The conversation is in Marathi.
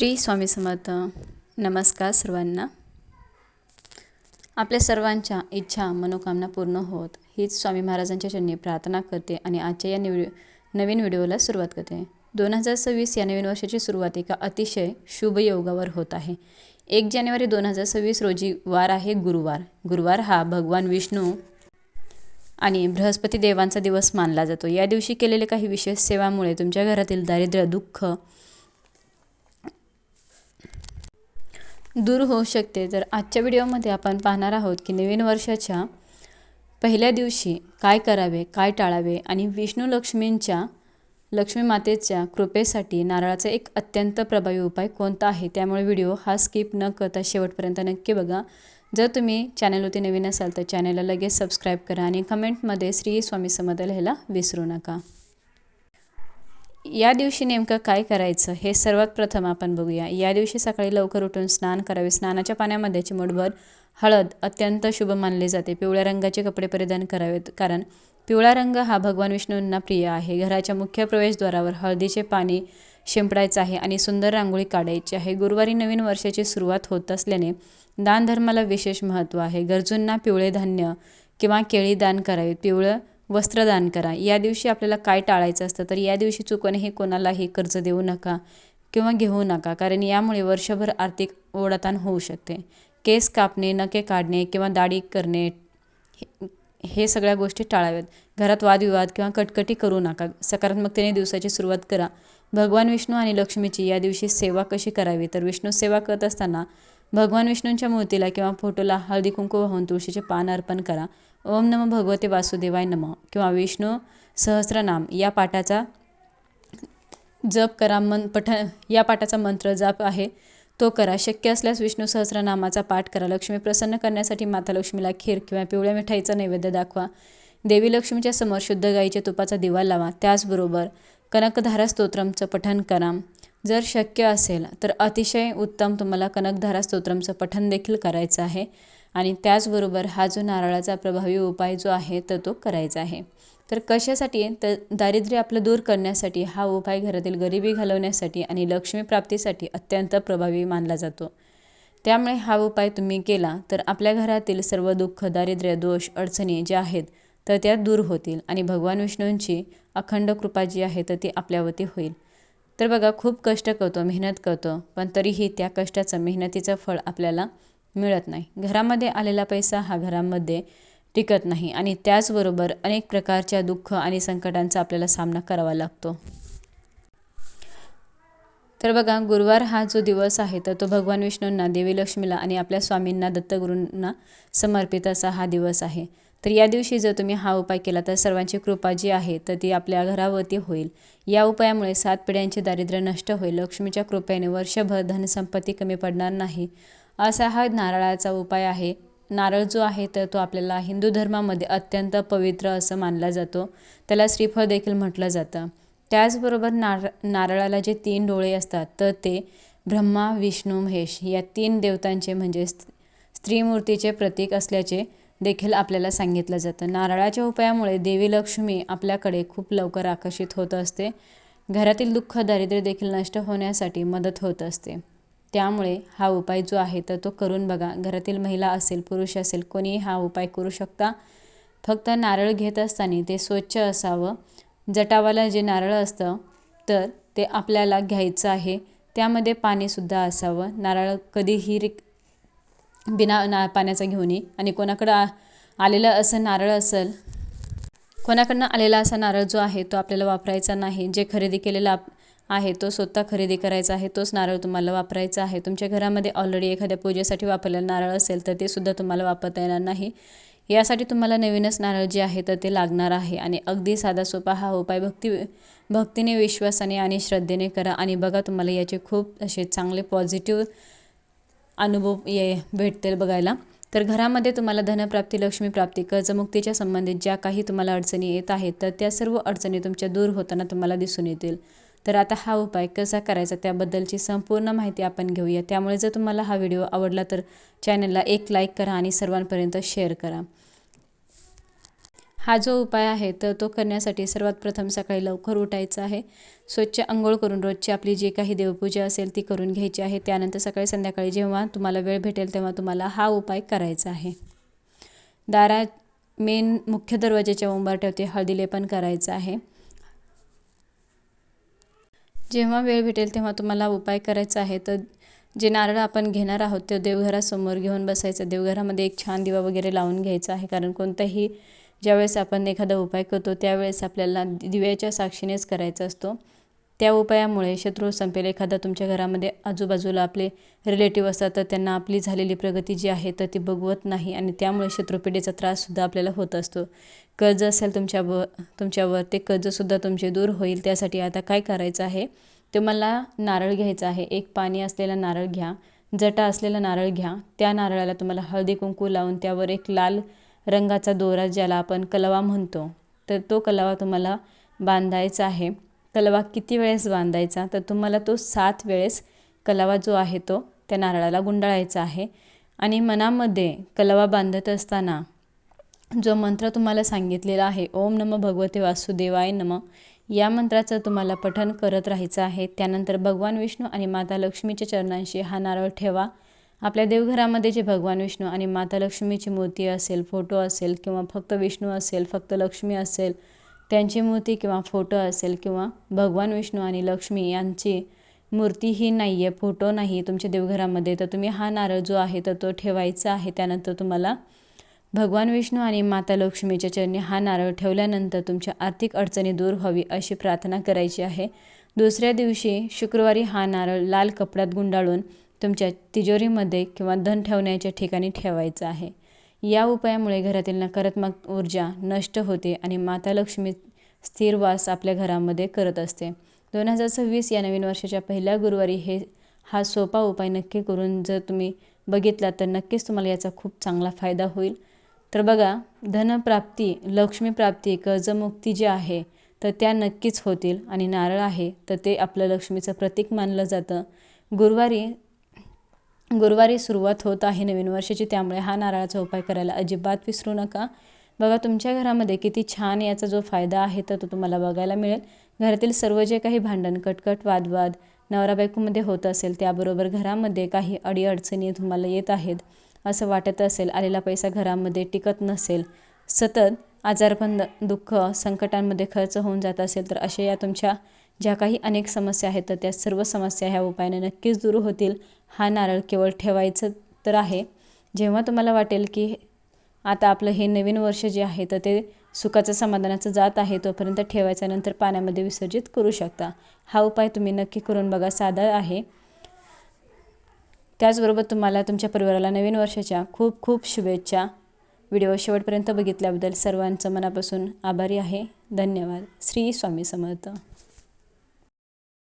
श्री स्वामी समर्थ. नमस्कार सर्वांना. आपल्या सर्वांच्या इच्छा मनोकामना पूर्ण होत हीच स्वामी महाराजांच्या चरणी प्रार्थना करते आणि आजच्या या निव नवीन व्हिडिओला सुरुवात करते. दोन हजार सव्वीस या नवीन वर्षाची सुरुवात एका अतिशय शुभ योगावर होत आहे. एक जानेवारी दोन हजार सव्वीस रोजी वार आहे गुरुवार. गुरुवार हा भगवान विष्णू आणि बृहस्पती देवांचा दिवस मानला जातो. या दिवशी केलेले काही विशेष सेवामुळे तुमच्या घरातील दारिद्र्य दुःख दूर होऊ शकते. तर आजच्या व्हिडिओमध्ये आपण पाहणार आहोत की नवीन वर्षाच्या पहिल्या दिवशी काय करावे काय टाळावे आणि विष्णू लक्ष्मींच्या लक्ष्मी मातेच्या कृपेसाठी नारळाचा एक अत्यंत प्रभावी उपाय कोणता आहे? त्यामुळे व्हिडिओ हा स्किप न करता शेवटपर्यंत नक्की बघा. जर तुम्ही चॅनलवरती नवीन असाल तर चॅनलला लगेच सबस्क्राईब करा आणि कमेंटमध्ये श्री स्वामी समद लिहायला विसरू नका. या दिवशी नेमकं काय करायचं हे सर्वात प्रथम आपण बघूया. या दिवशी सकाळी लवकर उठून स्नान करावे. स्नानाच्या पाण्यामध्ये चिमूटभर हळद अत्यंत शुभ मानले जाते. पिवळ्या रंगाचे कपडे परिधान करावेत कारण पिवळा रंग हा भगवान विष्णूंना प्रिय आहे. घराच्या मुख्य प्रवेशद्वारावर हळदीचे पाणी शिंपडायचं आहे आणि सुंदर रांगोळी काढायची आहे. गुरुवारी नवीन वर्षाची सुरुवात होत असल्याने दानधर्माला विशेष महत्त्व आहे. गरजूंना पिवळे धान्य किंवा केळी दान करावीत पिवळं वस्त्रदान करा. या दिवशी आपल्याला काय टाळायचं असतं? तर या दिवशी चुकूनही कोणालाही कर्ज देऊ नका किंवा घेऊ नका कारण यामुळे वर्षभर आर्थिक ओढाताण होऊ शकते. केस कापणे नके काढणे किंवा दाढी करणे हे सगळ्या गोष्टी टाळाव्यात. घरात वादविवाद किंवा कटकटी करू नका. सकारात्मकतेने दिवसाची सुरुवात करा. भगवान विष्णू आणि लक्ष्मीची या दिवशी सेवा कशी करावी? तर विष्णू सेवा करत असताना भगवान विष्णूंच्या मूर्तीला किंवा फोटोला हळदी कुंकू वाहून तुळशीचे पान अर्पण करा. ओम नम भगवते वासुदेवाय नम. किंवा विष्णू सहस्रनाम या पाठाचा जप करा मन पठ या पाठाचा मंत्र जप आहे तो करा. शक्य असल्यास विष्णू सहस्रनामाचा पाठ करा. लक्ष्मी प्रसन्न करण्यासाठी माता लक्ष्मीला खीर किंवा पिवळ्या मिठाईचा नैवेद्य दाखवा. देवी लक्ष्मीच्या समोर शुद्ध गाईच्या तुपाचा दिवा लावा. त्याचबरोबर कनकधारा स्तोत्रमचं पठण करा. जर शक्य असेल तर अतिशय उत्तम तुम्हाला कनकधारा स्तोत्रमचं पठण देखील करायचं आहे. आणि त्याचबरोबर हा जो नारळाचा प्रभावी उपाय जो आहे तर तो करायचा आहे. तर कशासाठी? तर दारिद्र्य आपलं दूर करण्यासाठी हा उपाय घरातील गरिबी घालवण्यासाठी आणि लक्ष्मी प्राप्तीसाठी अत्यंत प्रभावी मानला जातो. त्यामुळे हा उपाय तुम्ही केला तर आपल्या घरातील सर्व दुःख दारिद्र्य दोष अडचणी ज्या आहेत तर त्या दूर होतील. आणि भगवान विष्णूंची अखंड कृपा जी आहे तर ती आपल्यावरती होईल. तर बघा खूप कष्ट करतो मेहनत करतो पण तरीही त्या कष्टाचं मेहनतीचं फळ आपल्याला मिळत नाही. घरामध्ये आलेला पैसा हा घरामध्ये टिकत नाही आणि त्याचबरोबर अनेक प्रकारच्या दुःख आणि संकटांचा आपल्याला सामना करावा लागतो. तर बघा गुरुवार हा जो दिवस आहे तर तो भगवान विष्णूंना देवी लक्ष्मीला आणि आपल्या स्वामींना दत्तगुरूंना समर्पित असा हा दिवस आहे. तर या दिवशी जर तुम्ही हा उपाय केला तर सर्वांची कृपा जी आहे तर ती आपल्या घरावरती होईल. या उपायामुळे सात पिढ्यांचे दारिद्र्य नष्ट होईल. लक्ष्मीच्या कृपेने वर्षभर धनसंपत्ती कमी पडणार नाही. असा हा नारळाचा उपाय आहे. नारळ जो आहे तर तो आपल्याला हिंदू धर्मामध्ये अत्यंत पवित्र असं मानला जातो. त्याला श्रीफळ देखील म्हटलं जातं. त्याचबरोबर नार नारळाला जे तीन डोळे असतात तर ते ब्रह्मा विष्णू महेश या तीन देवतांचे म्हणजे स्त्रीमूर्तीचे प्रतीक असल्याचे देखील आपल्याला सांगितलं जातं. नारळाच्या उपायामुळे देवी लक्ष्मी आपल्याकडे खूप लवकर आकर्षित होत असते. घरातील दुःख दारिद्र्य देखील नष्ट होण्यासाठी मदत होत असते. त्यामुळे हा उपाय जो आहे तर तो करून बघा. घरातील महिला असेल पुरुष असेल कोणीही हा उपाय करू शकता. फक्त नारळ घेत असताना ते स्वच्छ असावं. जटावाला जे नारळ असतं तर ते आपल्याला घ्यायचं आहे. त्यामध्ये पाणीसुद्धा असावं. नारळ कधीही रिक बिना ना पाण्याचा घेऊन ये आणि कोणाकडं आलेलं असं नारळ असेल कोणाकडनं आलेला असा नारळ जो आहे तो आपल्याला वापरायचा नाही. जे खरेदी केलेला आहे तो स्वतः खरेदी करायचा आहे तोच नारळ तुम्हाला वापरायचा आहे. तुमच्या घरामध्ये ऑलरेडी एखाद्या पूजेसाठी वापरलेला नारळ असेल तर ते सुद्धा तुम्हाला वापरता येणार नाही. यासाठी तुम्हाला नवीनच नारळ जे आहे तर ते लागणार आहे. आणि अगदी साधा सोपा हा उपाय भक्ती भक्तीने विश्वासाने आणि श्रद्धेने करा. आणि बघा तुम्हाला याचे खूप असे चांगले पॉझिटिव्ह अनुभव ये भेटतील बघायला. तर घरामध्ये तुम्हाला धनप्राप्ती लक्ष्मीप्राप्ती कर्जमुक्तीच्या संबंधित ज्या काही तुम्हाला अडचणी येत आहेत तर त्या सर्व अडचणी तुमच्या दूर होताना तुम्हाला दिसून येतील. तर आता हा उपाय कसा करायचा त्याबद्दलची संपूर्ण माहिती आपण घेऊया. त्यामुळे जर तुम्हाला हा व्हिडिओ आवडला तर चॅनलला एक लाईक करा आणि सर्वांपर्यंत शेअर करा. हा जो उपाय आहे तर तो करण्यासाठी सर्वात प्रथम सकाळी लवकर उठायचं आहे. स्वच्छ अंघोळ करून रोजची आपली जी काही देवपूजा असेल ती करून घ्यायची आहे. त्यानंतर सकाळी संध्याकाळी जेव्हा तुम्हाला वेळ भेटेल तेव्हा तुम्हाला हा उपाय करायचा आहे. दारा मेन मुख्य दरवाजाच्या उंबरठ्यावरती हळदी लेपन करायचं आहे. जेव्हा वेळ भेटेल तेव्हा तुम्हाला उपाय करायचा आहे. तर जे नारळ आपण घेणार आहोत ते देवघरासमोर घेऊन बसायचं. देवघरामध्ये एक छान दिवा वगैरे लावून घ्यायचा आहे. कारण कोणताही ज्यावेळेस आपण एखादा उपाय करतो त्यावेळेस आपल्याला दिव्याच्या साक्षीनेच करायचा असतो. त्या उपायामुळे शत्रू संपेल एखादा तुमच्या घरामध्ये आजूबाजूला आपले रिलेटिव्ह असतात तर त्यांना आपली झालेली प्रगती जी आहे तर ती बघवत नाही आणि त्यामुळे शत्रुपिढीचा त्राससुद्धा आपल्याला होत असतो. कर्ज असेल तुमच्यावर तुमच्यावर ते कर्जसुद्धा तुमचे दूर होईल. त्यासाठी आता काय करायचं आहे? तुम्हाला नारळ घ्यायचा आहे. एक पाणी असलेला नारळ घ्या जटा असलेला नारळ घ्या. त्या नारळाला तुम्हाला हळदी कुंकू लावून त्यावर एक लाल रंगाचा दोरा ज्याला आपण कलवा म्हणतो तर तो कलवा तुम्हाला बांधायचा आहे. कलवा किती वेळेस बांधायचा? तर तुम्हाला तो सात वेळेस कलवा जो आहे तो त्या नारळाला गुंडाळायचा आहे. आणि मनामध्ये कलवा बांधत असताना जो मंत्र तुम्हाला सांगितलेला आहे ओम नम भगवते वासुदेवाय नम या मंत्राचं तुम्हाला पठन करत राहायचं आहे. त्यानंतर भगवान विष्णू आणि माता लक्ष्मीच्या चरणांशी हा नारळ ठेवा. आपल्या देवघरामध्ये जे भगवान विष्णू आणि माता लक्ष्मीची मूर्ती असेल फोटो असेल किंवा फक्त विष्णू असेल फक्त लक्ष्मी असेल त्यांची मूर्ती किंवा फोटो असेल किंवा भगवान विष्णू आणि लक्ष्मी यांची मूर्ती ही नाही आहे फोटो नाही तुमच्या देवघरामध्ये तर तुम्ही हा नारळ जो आहे तर तो ठेवायचा आहे. त्यानंतर तुम्हाला भगवान विष्णू आणि माता लक्ष्मीच्या चरणी हा नारळ ठेवल्यानंतर तुमच्या आर्थिक अडचणी दूर व्हावी अशी प्रार्थना करायची आहे. दुसऱ्या दिवशी शुक्रवारी हा नारळ लाल कपड्यात गुंडाळून तुमच्या तिजोरीमध्ये किंवा धन ठेवण्याच्या ठिकाणी ठेवायचं आहे. या उपायामुळे घरातील नकारात्मक ऊर्जा नष्ट होते आणि माता लक्ष्मी स्थिर वास आपल्या घरामध्ये करत असते. दोन हजार सव्वीस या नवीन वर्षाच्या पहिल्या गुरुवारी हे हा सोपा उपाय नक्की करून जर तुम्ही बघितला तर नक्कीच तुम्हाला याचा खूप चांगला फायदा होईल. तर बघा धनप्राप्ती लक्ष्मीप्राप्ती कर्जमुक्ती जी आहे तर त्या नक्कीच होतील आणि नारळ आहे तर ते आपलं लक्ष्मीचं प्रतीक मानलं जातं. गुरुवारी गुरुवारी सुरुवात होत आहे नवीन वर्षाची त्यामुळे हा नारळाचा उपाय करायला अजिबात विसरू नका. बघा तुमच्या घरामध्ये किती छान याचा जो फायदा आहे तर तो तुम्हाला बघायला मिळेल. घरातील सर्व जे काही भांडण कटकट वादवाद नवरा बायकोमध्ये होत असेल त्याबरोबर घरामध्ये काही अडीअडचणी तुम्हाला येत आहेत असं वाटत असेल आलेला पैसा घरामध्ये टिकत नसेल सतत आजारपण दुःख संकटांमध्ये खर्च होऊन जात असेल तर असे या तुमच्या ज्या काही अनेक समस्या आहेत तर त्या सर्व समस्या ह्या उपायाने नक्कीच दूर होतील. हा नारळ केवळ ठेवायचं तर आहे. जेव्हा तुम्हाला वाटेल की आता आपलं हे नवीन वर्ष जे आहे तर ते सुखाचं समाधानाचं जात आहे तोपर्यंत ठेवायचा नंतर पाण्यामध्ये विसर्जित करू शकता. हा उपाय तुम्ही नक्की करून बघा साधा आहे. त्याचबरोबर तुम्हाला तुमच्या परिवाराला नवीन वर्षाच्या खूप खूप शुभेच्छा. व्हिडिओ शेवटपर्यंत बघितल्याबद्दल सर्वांचं मनापासून आभारी आहे. धन्यवाद. श्री स्वामी समर्थ.